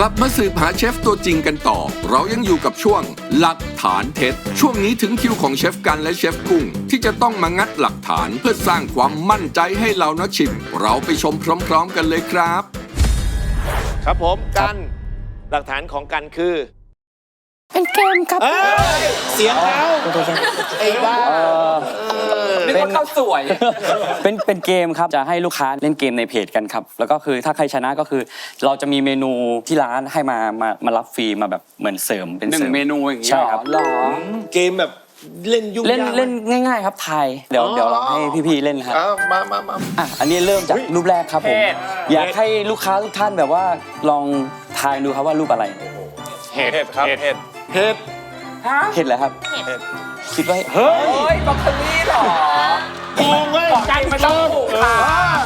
กลับมาสืบหาเชฟตัวจริงกันต่อ เรายังอยู่กับช่วงหลักฐานเท็จ ช่วงนี้ถึงคิวของเชฟกันและเชฟกุ้ง ที่จะต้องมางัดหลักฐานเพื่อสร้างความมั่นใจให้เรานักชิม เราไปชมพร้อม ๆ กันเลยครับ ครับผมกันหลักฐานของกันคือ เป็นเกมครับเอ้ยเสียงเขาไอ้บ้า นึกว่าข้าวสวย เป็นเป็นเกมครับจะให้ลูกค้าเล่นเกมในเพจกันครับ แล้วก็คือถ้าใครชนะก็คือ เราจะมีเมนูที่ร้านให้มามามารับฟรีมาแบบเหมือนเสริมเป็นหนึ่สริงเมนูอย่างนี้ใช่ครับ หรอเกมแบบเล่นยุ่งเล่นยากไหมเล่นง่ายๆครับทายเดี๋ยวอ๋อเดี๋ยวเราให้พี่ๆเล่นครับอ้าวมามามา อะ อันนี้เริ่มจากรูปแรกครับผมเห็ดอยากให้ลูกค้าทุกท่านแบบว่าลองทายดูครับว่ารูปอะไร เห็ดครับเห็ดเห็ดฮะเห็ดอะไรครับ คิดว่าเฮ้ยบรอกโคลีเหรอโกงเว้ยใจมันต้องถูกค่ะ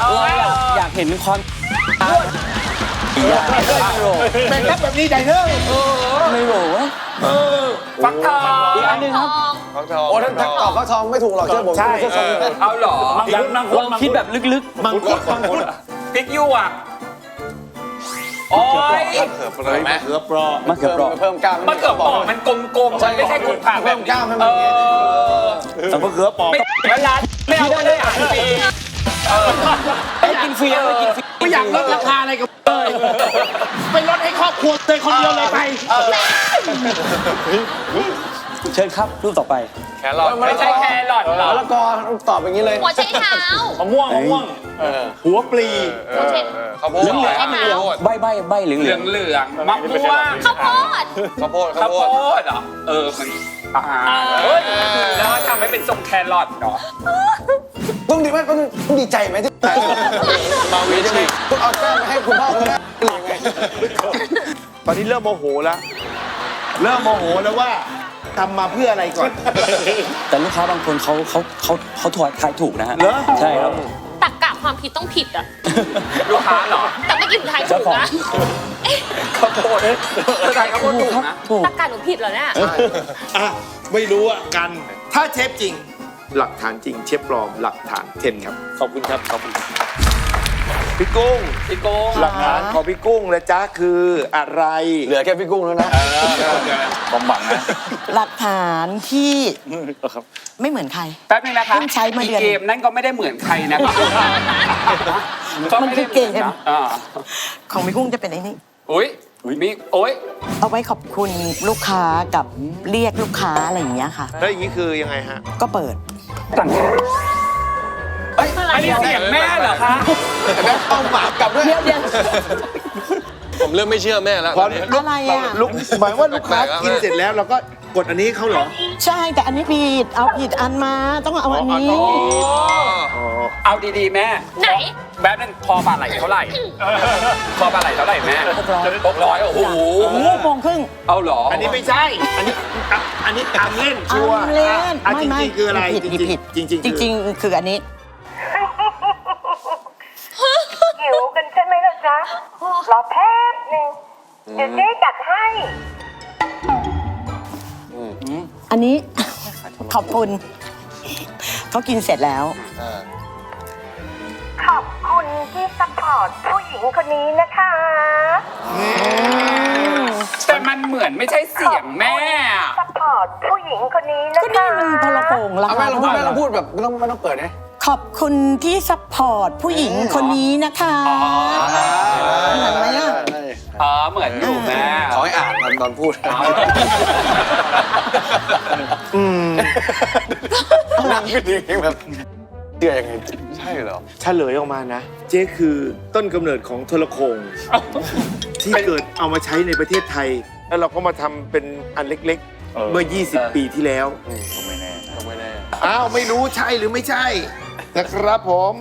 เอออยากเห็นความอยากไม่โหเป็นครับแบบนี้ใจเนอะไม่โหวะฟักทองอีกอันหนึงครับโอ้ท่านตอบฟักทองไม่ถูกหรอกเชื่อผมใช่เชื่อผมเอาเหรออยากลองคิดแบบลึกมังคุดมังคุดพริกหยวก โอ้ยเลยไหมเขือเปราะๆมะเขือเปราะเพิ่มกล้ามมะเขือเปอกมันกลมๆมันไม่ใช่กุดผักแบบเพิ่มกล้ามให้เอมันอมะเขือเปราะไม่เวลาไม่เอาไม่ได้อ่านฟรีไม่กินฟรีเอาไม่กินฟรีไม่อยากลดราคาอะไรกับเลยไปลดให้ครอบครัวเลยคนเดียวเลยไป เชิญครับรูปต่อไปไม่ใช่แครอทเหรอมะละกอตอบอย่างนี้เลยหัวใช้เท้า มะม่วงมะม่วงหัวปลีหัวใช้ข้าวโพหัดวใช้เท้าใบใบใบเหลืองเหเหลืลือองงเหลืองๆมะม่วงข้าวโพดข้าวโพดข้าวโพดเหรอเออมันอาหารเฮ้ยแล้วทำให้เป็นทรงแครอทเหรอต้องดีไหมต้องต้องดีใจไหมที่มาวีจะมีต้องเอาแก้มมาให้คุณพ่อคุณแม่หรือยังไงตอนนี้เริ่มโมโหแล้ว เริ่มโมโหแล้วว่า ทำมาเพื่ออะไรก่อน แต่ลูกค้าบางคนเขาเขาเขาเขาถอดทายถูกนะฮะเหรอ ใช่ครับตักกะความผิดต้องผิดอะลูกค้าเหรอแต่ไม่อกินทายถูกนะข้าวโพดเข้าใจข้าวโพดถูกนะถูก ตักกะหนูผิดเหรอเนี่ย อะ ไม่รู้อะกัน ถ้าเชฟจริง หลักฐานจริงเชฟปลอมหลักฐานเท็จครับ ขอบคุณครับ ขอบคุณครับ พี่กุ้งพี่โก้หลักฐานของพี่กุ้งและจ้าคืออะไรเหลือแค่พี่กุ้งแล้วนะความหวังนะหลักฐานที่ไม่เหมือนใครแป๊บนึงนะคะเพิ่งใช้มาเดือนเกมนั่นก็ไม่ได้เหมือนใครนะมันคือเกมอ่าของพี่กุ้งจะเป็นไอ้นี่อุ้ยมีโอ้ยเอาไว้ขอบคุณลูกค้ากับเรียกลูกค้าอะไรอย่างเงี้ยค่ะแล้วอย่างนี้คือยังไงฮะก็เปิดเอ้ยอั นนี้เสียงแม่เหรอคะเอาหมากลับด้วยเดี๋ยวเดี๋ยวผมเริ่มไม่เชื่อแม่แล้วพอตอนนี้ลูกอะไรอะ ลูกหมายว่าลูกค้าแปลกๆกินเสร็จแล้วเราก็กดอันนี้ให้เขาเหรอ ใช่แต่อันนี้ผิดเอาผิดอันมาต้องเอาอันนี้ เอาดีๆแม่ ไหน แป๊บนึงคอบาไหลเท่าไหร่คอบาไหลเท่าไหร่แม่หกร้อย หกร้อยโอ้โหชั่วโมงครึ่ง เอาเหรออันนี้ไม่ใช่ อันนี้อะอันนี้อัมเล่นชัวร์อันเล่นอะไม่จไม่ริงๆคืออะไรผิดจริงผิดๆจริงๆจคือริง ๆ คืออันนี้ หิวกันใช่ไหมล่ะจ๊ะ รอแป๊บหนึ่งเดี๋ยวเจ๊จัดให้ อันนี้ ขอบคุณ เขากินเสร็จแล้ว ขอบคุณที่ซัพพอร์ตผู้หญิงคนนี้นะคะแต่มันเหมือนไม่ใช่เสียงแม่อะซัพพอร์ตผู้หญิงคนนี้นะก็นี่คะมันพลโป่งราเอาคาแม่เราพูดแม่เราพูดแบบไม่ต้องไม่ต้องเปิดนะ ขอบคุณที่ซัพพอร์ตผู้หญิงคนนี้นะคะเหมือนไหมอะ อ๋อเหมือนอยู่แม่ขอให้อ่านตอนตอนพูดนั่งขึ้นอย่างแบบเชื่อยังไงใช่เหรอเฉลยออกมานะ เจ๊คือต้นกำเนิดของโทรโขงที่เกิดเอามาใช้ในประเทศไทย แล้วเราก็มาทำเป็นอันเล็กๆ เมื่อ 20 ปีที่แล้ว ก็ไม่แน่ อ้าว ไม่รู้ใช่หรือไม่ใช่ นะครับผม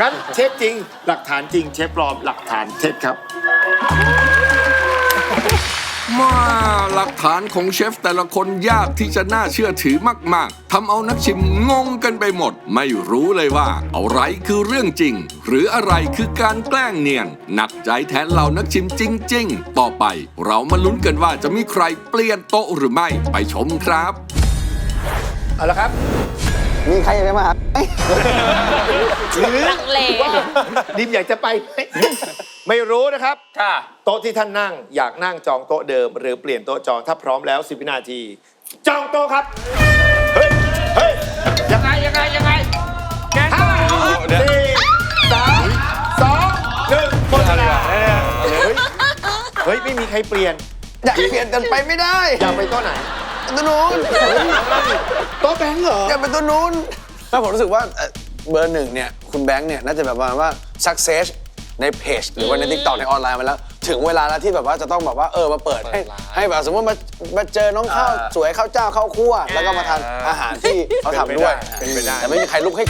งั้นเชฟจริง หลักฐานจริง เชฟปลอมหลักฐานเท็จครับ มาหลักฐานของเชฟแต่ละคนยากที่จะน่าเชื่อถือมากๆทำเอานักชิมงงกันไปหมด ไม่รู้เลยว่า อะไรคือเรื่องจริง หรืออะไรคือการแกล้งเนียนหนักใจแทนเหล่านักชิมจริง ๆ ต่อไป เรามาลุ้นกันว่าจะมีใครเปลี่ยนโต๊ะหรือไม่ไปชมครับ เอาละครับ มีใครอยากจะมาหาไหมหรือลังเลว่าดิมอยากจะไปไหม ไม่รู้นะครับ ค่ะ โต๊ะที่ท่านนั่งอยากนั่งจองโต๊ะเดิม หรือเปลี่ยนโต๊ะจองถ้าพร้อมแล้ว 10 วินาที จองโต๊ะครับ เฮ้ย เฮ้ยยังไงยังไงยังไงห้าสี่สามสองหนึ่งหมดเวลาเฮ้ยเฮ้ย ไม่มีใครเปลี่ยน อยากเปลี่ยนกันไปไม่ได้อยากไปโต๊ะไหนตัวนู้นโต๊ะแบงค์เหรออยากเป็นตัวนู้นถ้าผมรู้สึกว่าเอ่อเบอร์หนึ่งเนี่ยคุณแบงค์เนี่ยน่าจะแบบว่าว่า success ในเพจหรือว่าใน t ิ k t o k ในออนไลน์มาแล้ว ถึงเวลาแล้วที่แบบว่าจะต้องแบบว่าเออมาเปิดให้ให้แบบสมมติมามาเจอน้องข้าวสวยข้าวเจ้าข้าวคั่ว แล้วก็มาทานอาหารที่เขาทำด้วยเป็นไปได้ แต่ไม่มีใครลุกให้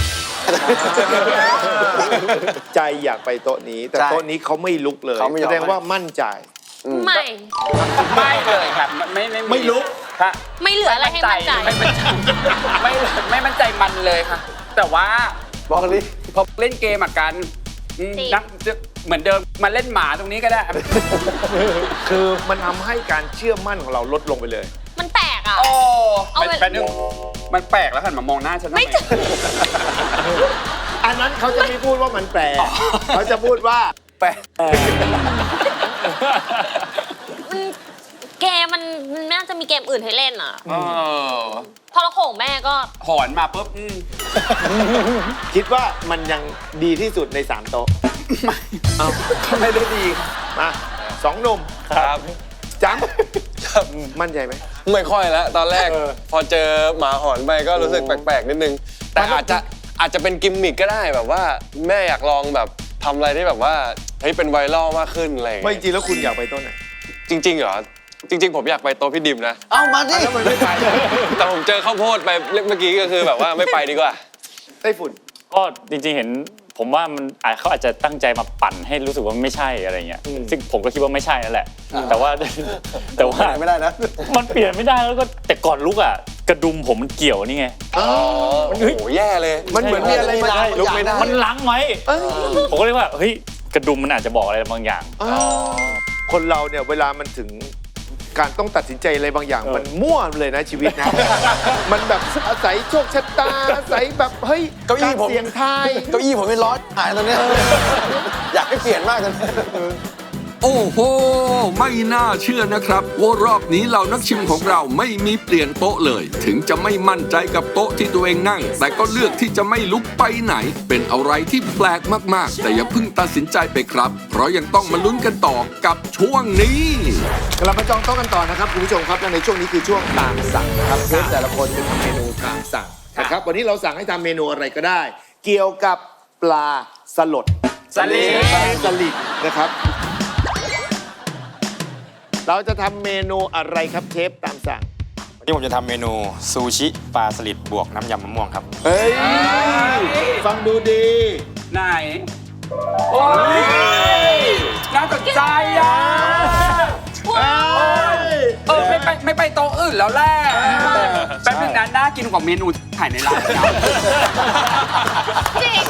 ใจอยากไปโต๊ะนี้ แต่ใช่โต๊ะนี้เขาไม่ลุกเลยเขาไม่ยอม แสดงว่ามั่นใจ ไม่ ไม่เลยครับ ไม่ไม่ไม่ลุก ค่ะไม่เหลืออะไรให้มั่นใจ ไม่มั่นใจไม่ไม่มั่นใจมันเลยค่ะ แต่ว่าบอกกันดิพอเล่นเกมอะกันอืม จริง นักเหมือนเดิมมาเล่นหมาตรงนี้ก็ได้ คือมันทำให้การเชื่อมั่นของเราลดลงไปเลย มันแปลกอะ โอ้เอาเวลาแป๊บนึงมันแปลกแล้วหันมามองหน้าฉันทำไม่ไมถึงอันนั้นเขาจะไม่พูดว่ามันแปลกเขาจะพูดว่า แปะมัน เกมมันมันน่าจะมีเกมอื่นให้เล่นอะ เออพอเราโขงแม่ก็ หอนมาปุ๊บอืมคิดว่ามันยังดีที่สุดในสามโต๊ะเอาไม่ได้ดีมาสองหนุ่มครับ จังมั่นใจไหม ไม่ค่อยแล้ว ตอนแรก เออ พอเจอหมาหอนไปก็รู้สึกแปลกๆนิดนึง แต่อาจจะอาจจะเป็นกิมมิกก็ได้แบบว่า แม่อยากลองแบบทำอะไรที่แบบว่าเฮ้ยเป็นไวรัลมากขึ้นอะไรอย่างไม่เงี้ยจริงแล้วคุณอยากไปโต๊ะไหน จริงๆเหรอ จริง ๆ ผมอยากไปโต๊ะพี่ดิมนะ เอามาดิแล้วมันไม่ไปแต่ผมเจอข้าวโพดไปเมื่อกี้ก็คือแบบว่าไม่ไปดีกว่า ไต้ฝุ่น ก็จริงๆเห็นผมว่ามันอาจเขาอาจจะตั้งใจมาปั่นให้รู้สึกว่าไม่ใช่อะไรเงี้ยอืมซึ่งผมก็คิดว่าไม่ใช่นั่นแหละ แต่ว่า แต่ว่าไม่ได้นะ มันเปลี่ยนไม่ได้แล้วก็แต่ก่อนลุกอะ กระดุมผมมันเกี่ยวนี่ไงอ๋อโอ้โหแย่เลย มันเหมือนมีอะไรมาใช่ลุกไม่ได้ มันล้างไว้ผมก็เลยว่าเฮ้ยกระดุมมันอาจจะบอกอะไรบางอย่าง คนเราเนี่ยเวลามันถึง การต้องตัดสินใจอะไรบางอย่าง มันมั่วเลยนะชีวิตนะ มันแบบอาศัยโชคชะตาอาศัยแบบเฮ้ยเก้าอี้ผม รเสียงทาย เก้าอี้ผมไม่ร้อนหายตอนเนี้ยอยากให้เปลี่ยนมากเลย โอ้โห ไม่น่าเชื่อนะครับ ว่ารอบนี้เหล่านักชิมของเราไม่มีเปลี่ยนโต๊ะเลย ถึงจะไม่มั่นใจกับโต๊ะที่ตัวเองนั่ง แต่ก็เลือกที่จะไม่ลุกไปไหน เป็นอะไรที่แปลกมากๆ แต่อย่าเพิ่งตัดสินใจไปครับ เพราะยังต้องมาลุ้นกันต่อกับช่วงนี้ กลับมาจองโต๊ะกันต่อนะครับคุณผู้ชมครับและในช่วงนี้คือช่วงตามสั่งนะครับเชฟแต่ละคนจะทำเมนูตามสั่งนะครับวันนี้เราสั่งให้ทำเมนูอะไรก็ได้ เกี่ยวกับปลาสลดสลิดปลาสลิดนะครับ เราจะทำเมนูอะไรครับเชฟตามสั่ง วันนี้ผมจะทำเมนูซูชิปลาสลิดบวกน้ำยำมะม่วงครับ เฮ้ย ฟังดูดี ไหน โอ้ยน่าสนใจอะเออไม่ไปไม่ไปโต๊ะอื่นแล้วแหละแป๊บนึงนะน่ากินกว่าเมนูขายในร้านนะจริง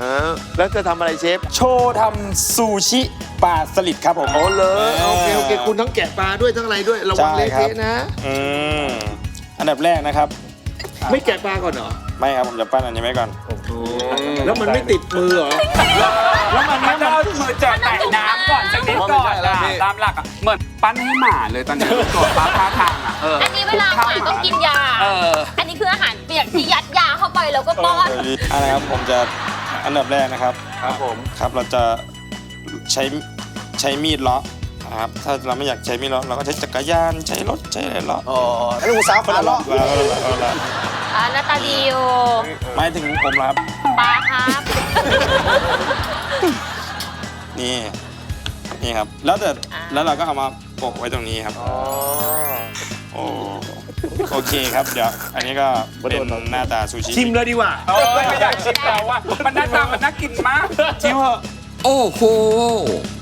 เออแล้วจะทำอะไรเชฟ โชว์ทำซูชิปลาสลิดครับผมโอ้เลยโอเคโอเคคุณทั้งแกะปลาด้วยทั้งอะไรด้วยระวังใช่เละครับ เทะนะ อืมอันดับแรกนะครับ ไม่แกะปลาก่อนเหรอไม่ครับผมจะปั้นอันนี้ไว้ก่อน แล้วมันไม่ติดมือเหรอ แล้วมันไม่ต้องมือแจกแตะน้ำก่อนสักนิดก่อนอะตามหลักอะเหมือนปั้นให้หมาเลยตอนนี้ตัวปลาท่าทางอะเอออัอันนี้เวลาหมาต้องกินยา เอออันนี้ คืออาหารเปียกที่ยัดยาเข้าไปแล้วก็ป้อนอันนะครับผมจะอันดับแรกนะครับครับผม ครับเราจะใช้ใช้มีดเลาะนะครับถ้าเราไม่อยากใช้มีดเลาะเราก็ใช้จักรยานใช้รถใช้อะไรเลาะอ๋อแล้วลูกสาวขาเลาะแล้วแล้วแล้วแล้วอ่านาตาลีโอหมายถึงผมเหรอครับปลาครับ นี่นี่ครับ แล้วแต่แล้วเราก็เอามาโปะไว้ตรงนี้ครับ โอ้ โอเคครับเดี๋ยวอันนี้ก็เป็นหน้าตาซูชิชิมเลยดีกว่าโอ้ยไม่อยากชิมแล้วว่า มันหน้าตามันน่ากินมาก ชิมเหอะ โอ้โห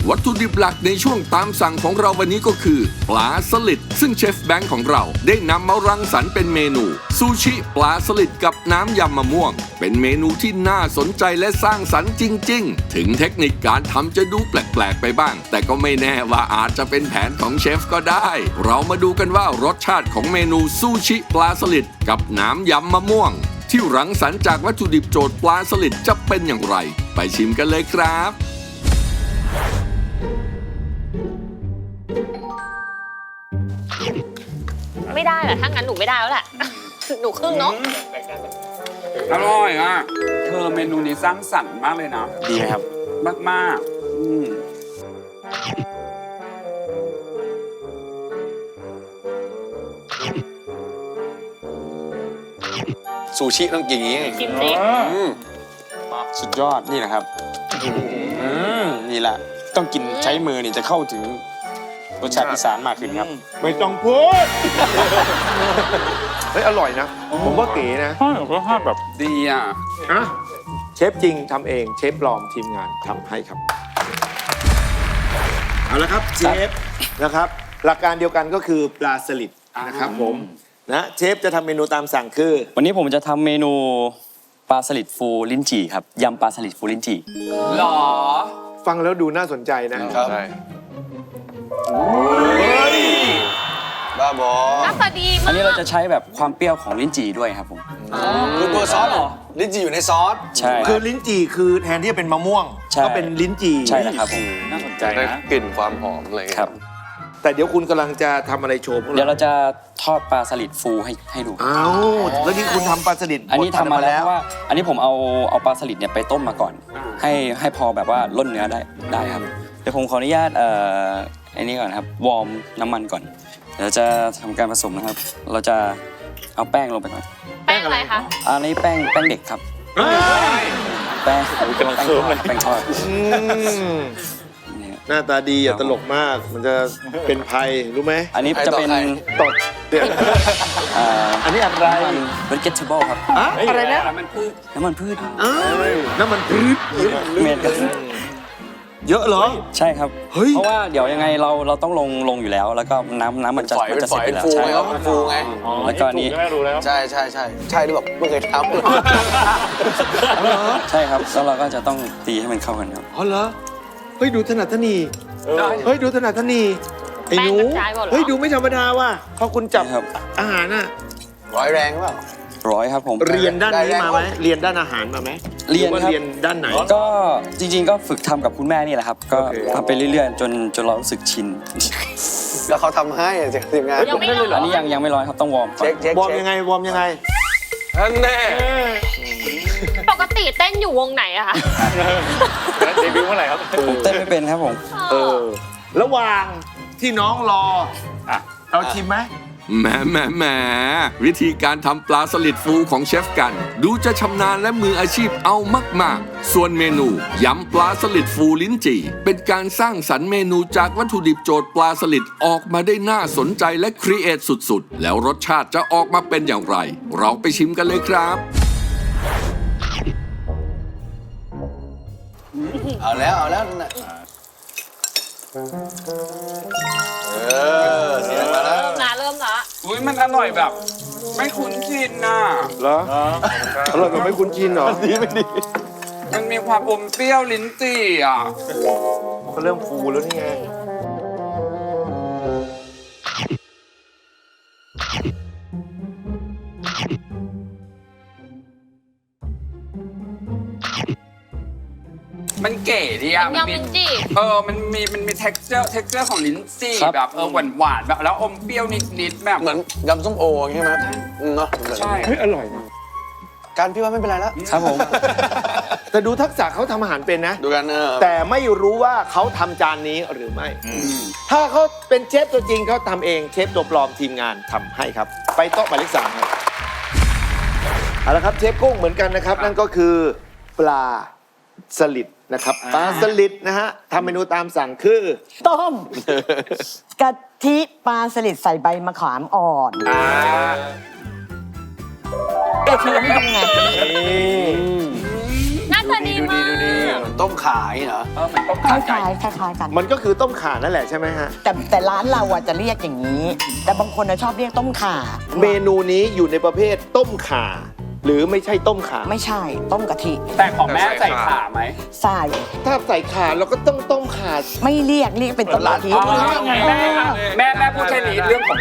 วัตถุดิบหลักในช่วงตามสั่งของเราวันนี้ก็คือ ปลาสลิด ซึ่งเชฟแบงค์ของเราได้นำมารังสรรค์เป็นเมนู ซูชิปลาสลิดกับน้ำยำมะม่วง เป็นเมนูที่น่าสนใจและสร้างสรรค์จริง ๆ ถึงเทคนิคการทำจะดูแปลก ๆ ไปบ้าง แต่ก็ไม่แน่ว่าอาจจะเป็นแผนของเชฟก็ได้ เรามาดูกันว่ารสชาติของเมนูซูชิปลาสลิดกับน้ำยำมะม่วง ที่รังสรรค์จากวัตถุดิบโจทย์ปลาสลิดจะเป็นอย่างไร ไปชิมกันเลยครับ ไม่ได้แหละถ้างั้นหนูไม่ได้แล้วแหละ หนูครึ่งเนาะ อร่อยอะ เธอเมนูนี้สร้างสรรค์มากเลยนะ ดีไหมครับ มากมากๆอืมซูชิต้องกินอย่างนี้ ชิมสิ อืมสุดยอดนี่นะครับ อืม นี่แหละต้องกินใช้มือนี่จะเข้าถึงรสชาติอีสานมากขึ้นครับ ไม่ต้องพูด เฮ้ยอร่อยนะ ผมว่าเก๋นะใช่รสชาติแบบดีอะอะเชฟจริงทำเองเชฟปลอมทีมงานทำให้ครับ เอาละครับเชฟนะครับ หลักการเดียวกันก็คือปลาสลิดนะครับผมนะเชฟจะทำเมนูตามสั่งคือ วันนี้ผมจะทำเมนูปลาสลิดฟูลิ้นจี่ครับยำปลาสลิดฟูลิ้นจี่หรอ ฟังแล้วดูน่าสนใจนะ ครับ ใช่บ้าบอหน้าตาดีมากอันนี้เราจะใช้แบบความเปรี้ยวของลิ้นจี่ด้วยครับผม คือตัวซอสเหรอลิ้นจี่อยู่ในซอส ใช่ คือลิ้นจี่คือแทนที่จะเป็นมะม่วง ใช่ ก็เป็นลิ้นจี่ ใช่แล้วครับผม น่าสนใจได้นะ กลิ่นความหอมอะไรอย่างคเงี้รับย แต่เดี๋ยวคุณกำลังจะทำอะไรโชว์พวกเดี๋ยวเราเราจะทอดปลาสลิดฟูให้ให้ดู อ้าวแล้วนี่คุณทำปลาสลิดอันนี้ทำมาแล้วเพราะว่า อันนี้ผมเอาเอาปลาสลิดเนี่ยไปต้มมาก่อน ให้ให้พอแบบว่าล่นเนื้อได้ได้ครับเดี๋ยวผมขออนุญาตเอ่ออันนี้ก่อนครับวอร์มน้ำมันก่อนเดี๋ยวจะทำการผสมนะครับ เราจะเอาแป้งลงไปก่อนแป้งอะไรคะ อันนี้แป้งแป้งเด็กครับ แป้งแป้งทอดแป้งทอดอืมนี่ฮะ หน้าตาดีอย่าตลกมาก มันจะเป็นภัยรู้ไหมอันนี้จะเป็นใครตดเดี๋ยวเอ่ออันนี้อะไรเป็น vegetable ครับอะอะไรนะมันพืชน้ำมันพืชอ้าวน้ำมันพืชเมนกันเยอะเหรอ ใช่ครับเฮ้ยเพราะว่าเดี๋ยวยังไงเราเราต้องลงลงอยู่แล้ว แล้วก็น้ำน้ำมันจะฝอยมันเป็นจะฝเสร็อจยไปเป็นแล้วฟูใช่ไงครับมันฟูไงแล้วก็อันนี้ไม่รู้แล้วใช่ใช่ใช่ใช่หรือเปล่าไม่เคยทำใช่ครับแล้วเราก็จะต้องตีให้มันเข้ากันครับอ๋อเหรอ เฮ้ยดูถนัดถนีเฮ้ยดูถนัดถนีไอ้หนูแป้งกระจายเปล่าเหรอ เฮ้ยดูไม่ธรรมดาว่ะพอคุณจับครับ อาหารน่ะร้อยแรงหรือเปล่า ร้อยครับผมเรียนด้านนี้ได้แรงมาไหมเรียนด้านอาหารมาไหมเรียนหอว่าครับ เรียนด้านไหน ก็จริง ๆ ก็ฝึกทำกับคุณแม่นี่แหละครับ ก็โอเค ทำไปเรื่อยๆ จนจนเรารู้สึกชิน แล้วเขาทำให้อะจากทีมงาน ยังไม่ร้อนอันนี้ยังยังไม่ร้อยครับต้องวอร์มก่อน เช็คเช็ควอร์มเช็คยังไงวอร์มยังไงอันแน่ปกติเต้ นอยู่วงไหนอะคะ เดบิวต์เมื่อไหร่ครับผมเต้นไม่เป็นครับผม เออ ระหว่างที่น้องรออะเราชิมไหมแหมแหมแหมวิธีการทำปลาสลิดฟูของเชฟกัน ดูจะชำนาญและมืออาชีพเอามาก ๆ ส่วนเมนูยำปลาสลิดฟูลิ้นจี่ เป็นการสร้างสรรค์เมนูจากวัตถุดิบโจทย์ปลาสลิดออกมาได้น่าสนใจและครีเอทสุด ๆ แล้วรสชาติจะออกมาเป็นอย่างไร เราไปชิมกันเลยครับ เอาแล้วเอาแล้วนั่นน่ะเออเสียงมาแล้ว เริ่มละเริ่มละอุ้ยมันอร่อยแบบ ไม่คุ้นชินน่ะ เหรออร่อยแบบไม่คุ้นชินเหรอดีไม่ดีมันมีความอมเปรี้ยวลิ้นจี่อะ ก็เริ่มฟูแล้วนี่ไง เก๋ดีอะยำลิ้นจี่ เออมันมีมันมี texture texture ของลิ้นจี่ครับ แบบเออหวานหวานๆแบบแล้วอมเปรี้ยวนิดๆแบบเหมือนยำส้มโอใช่ไหมอืมเนาะใช่เฮ้ยอร่อยนะการพี่ว่าไม่เป็นไรแล้วครับผม แต่ดูทักษะเขาทำอาหารเป็นนะ ดูกันเออแต่ไม่รู้ว่าเขาทำจานนี้หรือไม่ ถ้าเขาเป็นเชฟตัวจริงเขาทำเองเชฟตัวปลอมทีมงานทำให้ครับ ไปโต๊ะหมายเลขสามครับเอาละครับเชฟกุ้งเหมือนกันนะครับ นั่นก็คือปลาสลิด นะครับปลาสลิดนะฮะทำเมนูตามสั่งคือ ต้ม กะทิปลาสลิดใส่ใบมะขามอ่อนกระเทียมทำไงหน้าตาดีมากตต้มขาอย่างนี้เหรอเออเหมือนต้มคขาล้ายไก่ๆคล้ายๆกัน มันก็คือต้มข่านั่นแหละใช่ไหมฮะ แต่แต่ร้านเราอะจะเรียกอย่างนี้ แต่บางคนน่ะชอบเรียกต้มข่า เมนูนี้อยู่ในประเภทต้มข่า หรือไม่ใช่ต้มข่าไม่ใช่ต้มกะทิแต่ของแม่ใส่ขาไหม ใส่ถ้าใส่ข่าเราก็ต้องต้มข่าไม่เรียกเรียกเป็นต้มกะทิอ๋อแม่แม่แม่พูดแค่นี้เรื่องของ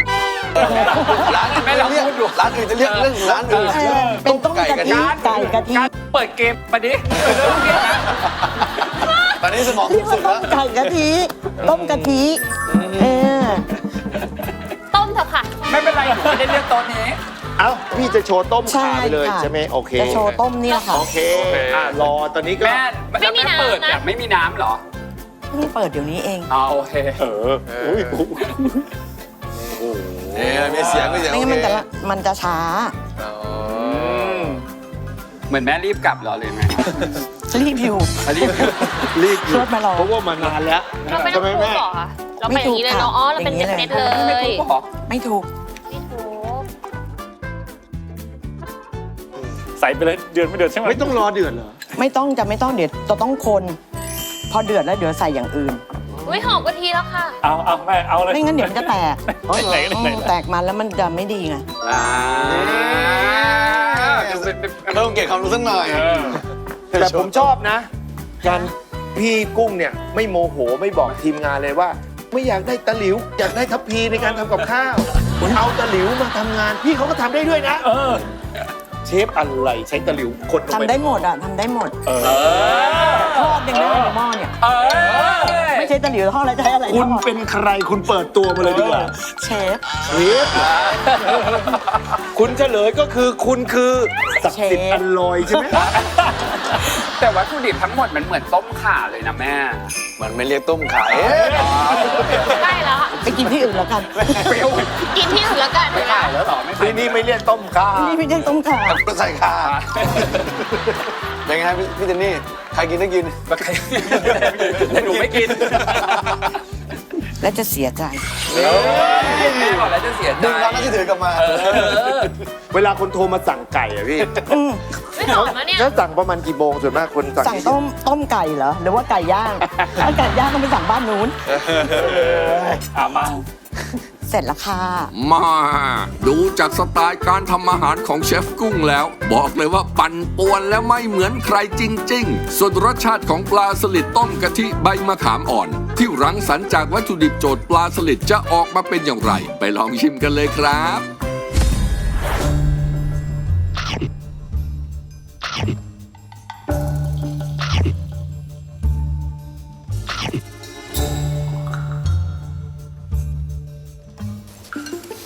ร้านอื่นจะเรียกร้านอื่นจะเรียกเรื่องร้านอื่นเออเป็นต้มกะทิไก่กะทิการเปิดเกมมาดิเรื่องนี้นะตอนนี้สมองเรียกสุว่าดต้แล้วมไก่กะทิต้มกะทิเออต้มเถอะค่ะ ไม่เป็นไรหนูไม่ได้เรียกโต๊ะนี้ เอ้าพี่จะโชว์ต้มใช่ข่าไปเลยค่ะใช่ไหมโอเคจะโชว์ต้มนี่แหละค่ะโอเคอะรอตอนนี้ก็แม่ไม่มีแล้วน้ำแเปิดนะแบบไม่มีน้ำเหรอเพิ่งเปิดเดี๋ยวนี้เองอ๋อโอเคเอออุ้ยเนี่ยมีเสียงมีเสียงไม่โองั้นเคมันจะละมันจะช้าเหมือนแม่รีบกลับเหรอเลยไหมรีบอยู่รีบรีบชวดมารอเพราะว่ามานานแล้วเราไม่ต้องใช่ไหมพูดแม่หรอคะเราไปอย่างนี้เลยเนาะอ๋อเราเป็นอย่างนี้เม็ดเลยๆเลยไม่ถูก ไปเลยเดือนไม่เดือนใช่ไหมไม่ต้องรอเดือดเหรอ ไม่ต้องจะไม่ต้องเดี๋ยวจะต้องคน พอเดือดแล้วเดี๋ยวใส่อย่างอื่น อุ้ยหอมกะทิแล้วค่ะ เอาเอาแม่เอาเลยไม่งั้นเดี๋ยวมันจะแตกไหนไหนไหนอืมแตกมันแล้วมันจะไม่ดีไงอ่าดูเป็นเป็นเพิ่มเก็บความรู้สักหน่อย แต่ผมชอบนะการพี่กุ้งเนี่ยไม่โมโหไม่บอกทีมงานเลยว่า ไม่อยากได้ตะหลิว อยากได้ทัพพีในการทำกับข้าว เอาตะหลิวมาทำงาน พี่เขาก็ทำได้ด้วยนะ เออเชฟอะไรใช้ตะหลิวคนลงทำไปได้หมดอะทำได้หมดเออทอดยังได้ในหม้อเนี่ย เออไม่ใช่ตะหลิวทอดแล้วจะให้อะไรคุณทอดเป็นใครคุณเปิดตัวมาเลยดีกว่าเชฟ เชฟคุณเฉลยก็คือคุณคือศักดิ์สิทธิ์เชฟอันลอยใช่ไหม แต่วัตถุดิบทั้งหมดมันเหมือนต้มข่าเลยนะแม่ มันไม่เรียกต้มขาเอ๊ะใกล้แล้วอะไปกินที่อื่นแล้วกันกินที่อื่นแล้วกันไม่ขายแล้วเหรอไม่ขายที่นี่ไม่เรียกต้มข้าวนี่ไม่ได้ต้มข่าก็ใส่ขาเป็นไงครับพี่พี่เจนนี่ ใครกินได้กินแต่หนูไม่กิน และจะเสียใจแม่บอกแล้วจะเสียใจ ดึงรับหน้าที่ถือกลับมาเออเวลาคนโทรมาสั่งไก่อะพี่อืมไม่หอมแล้วเนี่ย แล้วสั่งประมาณกี่โมงส่วนมากคนสั่งสั่งกี่ต้มต้มไก่เหรอ หรือว่าไก่ย่าง ถ้าไก่ย่างต้องไปสั่งบ้านนู้นเอามา เสร็จแล้วค่ะ มาดูจากสไตล์การทำอาหารของเชฟกุ้งแล้ว บอกเลยว่าปั่นป่วนและไม่เหมือนใครจริง ๆ ส่วนรสชาติของปลาสลิดต้มกะทิใบมะขามอ่อน ที่รังสรรค์จากวัตถุดิบโจทย์ปลาสลิดจะออกมาเป็นอย่างไร ไปลองชิมกันเลยครับ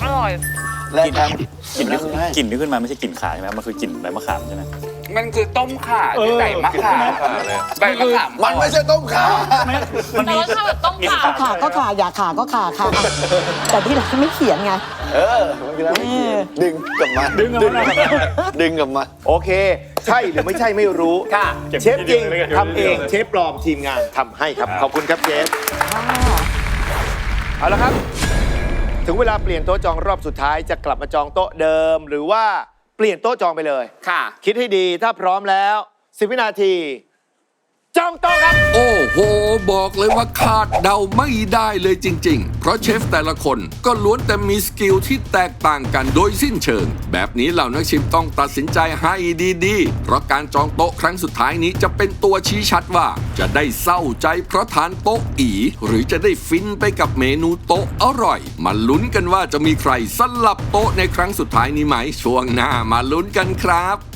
อร่อยแลกกันกลิ่นที่กลิ่นที่ขึ้นมาไม่ใช่กลิ่นขาใช่ไหมมันคือกลิ่นใบมะขามใช่ไหม มันคือต้มข่าที่ใส่มะขามใบมะขามมันไม่ใช่ต้มขาแต่รสชาติแบบต้มข่าก็ขาก็ขาอยากขาก็ขาค่ะ แต่ที่ร้านไม่เขียนไง เออมันคือแล้วไม่เขียนดึงกลับมา ดึงเอาไว้ดึงกลับมา โอเค ใช่หรือไม่ใช่ไม่รู้ค่ะเชฟจริงทำเองเชฟปลอมทีมงานทำให้ครับ ขอบคุณครับเชฟเอาละครับ ถึงเวลาเปลี่ยนโต๊ะจองรอบสุดท้ายจะกลับมาจองโต๊ะเดิมหรือว่า เปลี่ยนโต๊ะจองไปเลย ค่ะ คิดให้ดีถ้าพร้อมแล้ว 10 วินาที จองโต๊ะครับ โอ้โห บอกเลยว่าคาดเดาไม่ได้เลยจริง ๆ เพราะเชฟแต่ละคนก็ล้วนแต่มีสกิลที่แตกต่างกันโดยสิ้นเชิง แบบนี้เหล่านักชิมต้องตัดสินใจให้ดีๆ เพราะการจองโต๊ะครั้งสุดท้ายนี้จะเป็นตัวชี้ชัดว่า จะได้เศร้าใจเพราะทานโต๊ะอี หรือจะได้ฟินไปกับเมนูโต๊ะอร่อย มาลุ้นกันว่าจะมีใครสลับโต๊ะในครั้งสุดท้ายนี้ไหมช่วงหน้ามาลุ้นกันครับ